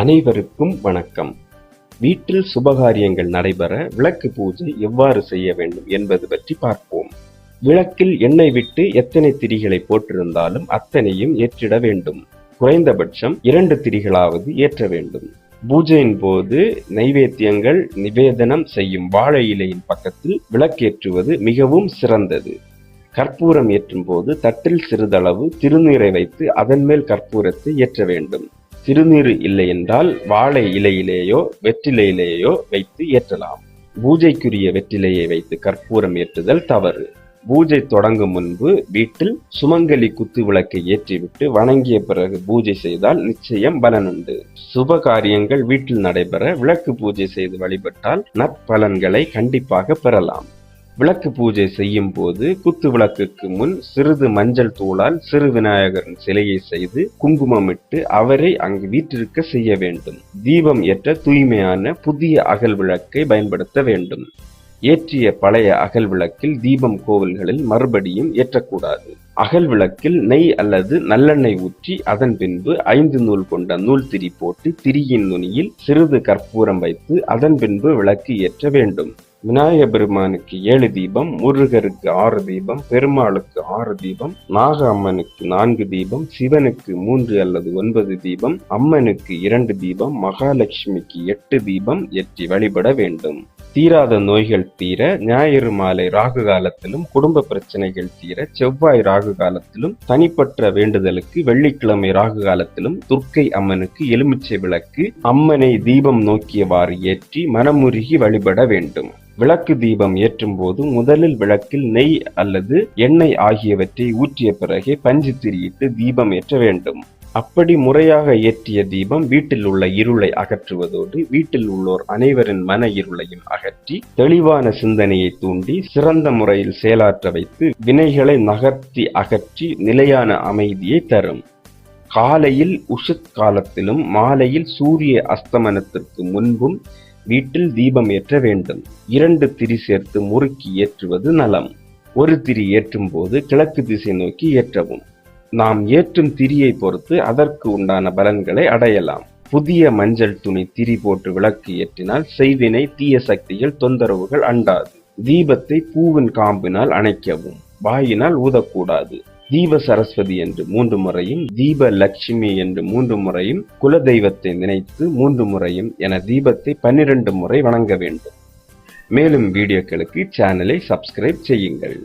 அனைவருக்கும் வணக்கம். வீட்டில் சுபகாரியங்கள் நடைபெற விளக்கு பூஜை எவ்வாறு செய்ய வேண்டும் என்பது பற்றி பார்ப்போம். விளக்கில் எண்ணெய் விட்டு எத்தனை திரிகளை போட்டிருந்தாலும் அத்தனையும் ஏற்றிட வேண்டும். குறைந்தபட்சம் இரண்டு திரிகளாவது ஏற்ற வேண்டும். பூஜையின் போது நைவேத்தியங்கள் நிவேதனம் செய்யும் வாழை இலையின் பக்கத்தில் விளக்கேற்றுவது மிகவும் சிறந்தது. கற்பூரம் ஏற்றும் போது தட்டில் சிறிதளவு திருநீரை வைத்து அதன் மேல் கற்பூரத்தை ஏற்ற வேண்டும். சிறுநீர் இல்லை என்றால் வாழை இலையிலேயோ வெற்றிலையிலேயோ வைத்து ஏற்றலாம். பூஜைக்குரிய வெற்றிலையை வைத்து கற்பூரம் ஏற்றுதல் தவறு. பூஜை தொடங்கும் முன்பு வீட்டில் சுமங்கலி குத்து விளக்கை ஏற்றிவிட்டு வணங்கிய பிறகு பூஜை செய்தால் நிச்சயம் பலனுண்டு. சுப காரியங்கள் வீட்டில் நடைபெற விளக்கு பூஜை செய்து வழிபட்டால் நற்பலன்களை கண்டிப்பாக பெறலாம். விளக்கு பூஜை செய்யும் போது குத்து விளக்குக்கு முன் சிறிது மஞ்சள் தூளால் சிறு விநாயகரின் சிலையை செய்து குங்குமமிட்டு அவரை அங்கு வீட்டிற்க செய்ய வேண்டும். தீபம் ஏற்ற தூய்மையான புதிய அகல் விளக்கை பயன்படுத்த வேண்டும். ஏற்றிய பழைய அகல் விளக்கில் தீபம் கோவில்களில் மறுபடியும் ஏற்றக்கூடாது. அகல் விளக்கில் நெய் அல்லது நல்லெண்ணெய் ஊற்றி அதன் பின்பு ஐந்து நூல் கொண்ட நூல் திரி போட்டு திரியின் நுனியில் சிறிது கற்பூரம் வைத்து அதன் பின்பு விளக்கு ஏற்ற வேண்டும். விநாயக பெருமானுக்கு ஏழு தீபம் முருகருக்கு ஆறு தீபம் பெருமாளுக்கு ஆறு தீபம் நாக அம்மனுக்கு நான்கு தீபம் சிவனுக்கு மூன்று அல்லது ஒன்பது தீபம் அம்மனுக்கு இரண்டு தீபம் மகாலட்சுமிக்கு எட்டு தீபம் ஏற்றி வழிபட வேண்டும். தீராத நோய்கள் தீர ஞாயிறு மாலை ராகு காலத்திலும் குடும்ப பிரச்சனைகள் தீர செவ்வாய் ராகு காலத்திலும் தனிப்பட்ட வேண்டுதலுக்கு வெள்ளிக்கிழமை ராகு காலத்திலும் துர்க்கை அம்மனுக்கு எலுமிச்சை விளக்கு அம்மனை தீபம் நோக்கியவாறு ஏற்றி மனமுருகி வழிபட வேண்டும். விளக்கு தீபம் ஏற்றும் போது முதலில் விளக்கில் நெய் அல்லது எண்ணெய் ஆகியவற்றை ஊற்றிய பிறகே பஞ்சு திரியிட்டு தீபம் ஏற்ற வேண்டும். அப்படி முறையாக ஏற்றிய தீபம் வீட்டில் உள்ள இருளை அகற்றுவதோடு வீட்டில் உள்ளோர் அனைவரின் மன இருளையும் அகற்றி தெளிவான சிந்தனையை தூண்டி சிறந்த முறையில் செயலாற்ற வைத்து வினைகளை நகர்த்தி அகற்றி நிலையான அமைதியை தரும். காலையில் உஷத் காலத்திலும் மாலையில் சூரிய அஸ்தமனத்திற்கு முன்பும் வீட்டில் தீபம் ஏற்ற வேண்டும். இரண்டு திரி சேர்த்து முறுக்கி ஏற்றுவது நலம். ஒரு திரி ஏற்றும் போது கிழக்கு திசை நோக்கி ஏற்றவும். நாம் ஏற்றும் திரியை பொறுத்து அதற்கு உண்டான பலன்களை அடையலாம். புதிய மஞ்சள் துணி திரி போட்டு விளக்கு ஏற்றினால் செய்வினை தீய சக்திகள் தொந்தரவுகள் அண்டாது. தீபத்தை பூவின் காம்பினால் அணைக்கவும். வாயினால் ஊதக்கூடாது. தீப சரஸ்வதி என்று மூன்று முறையும் தீப லட்சுமி என்று மூன்று முறையும் குல தெய்வத்தை நினைத்து மூன்று முறையும் என தீபத்தை பன்னிரண்டு முறை வணங்க வேண்டும். மேலும் வீடியோக்களுக்கு சேனலை சப்ஸ்கிரைப் செய்யுங்கள்.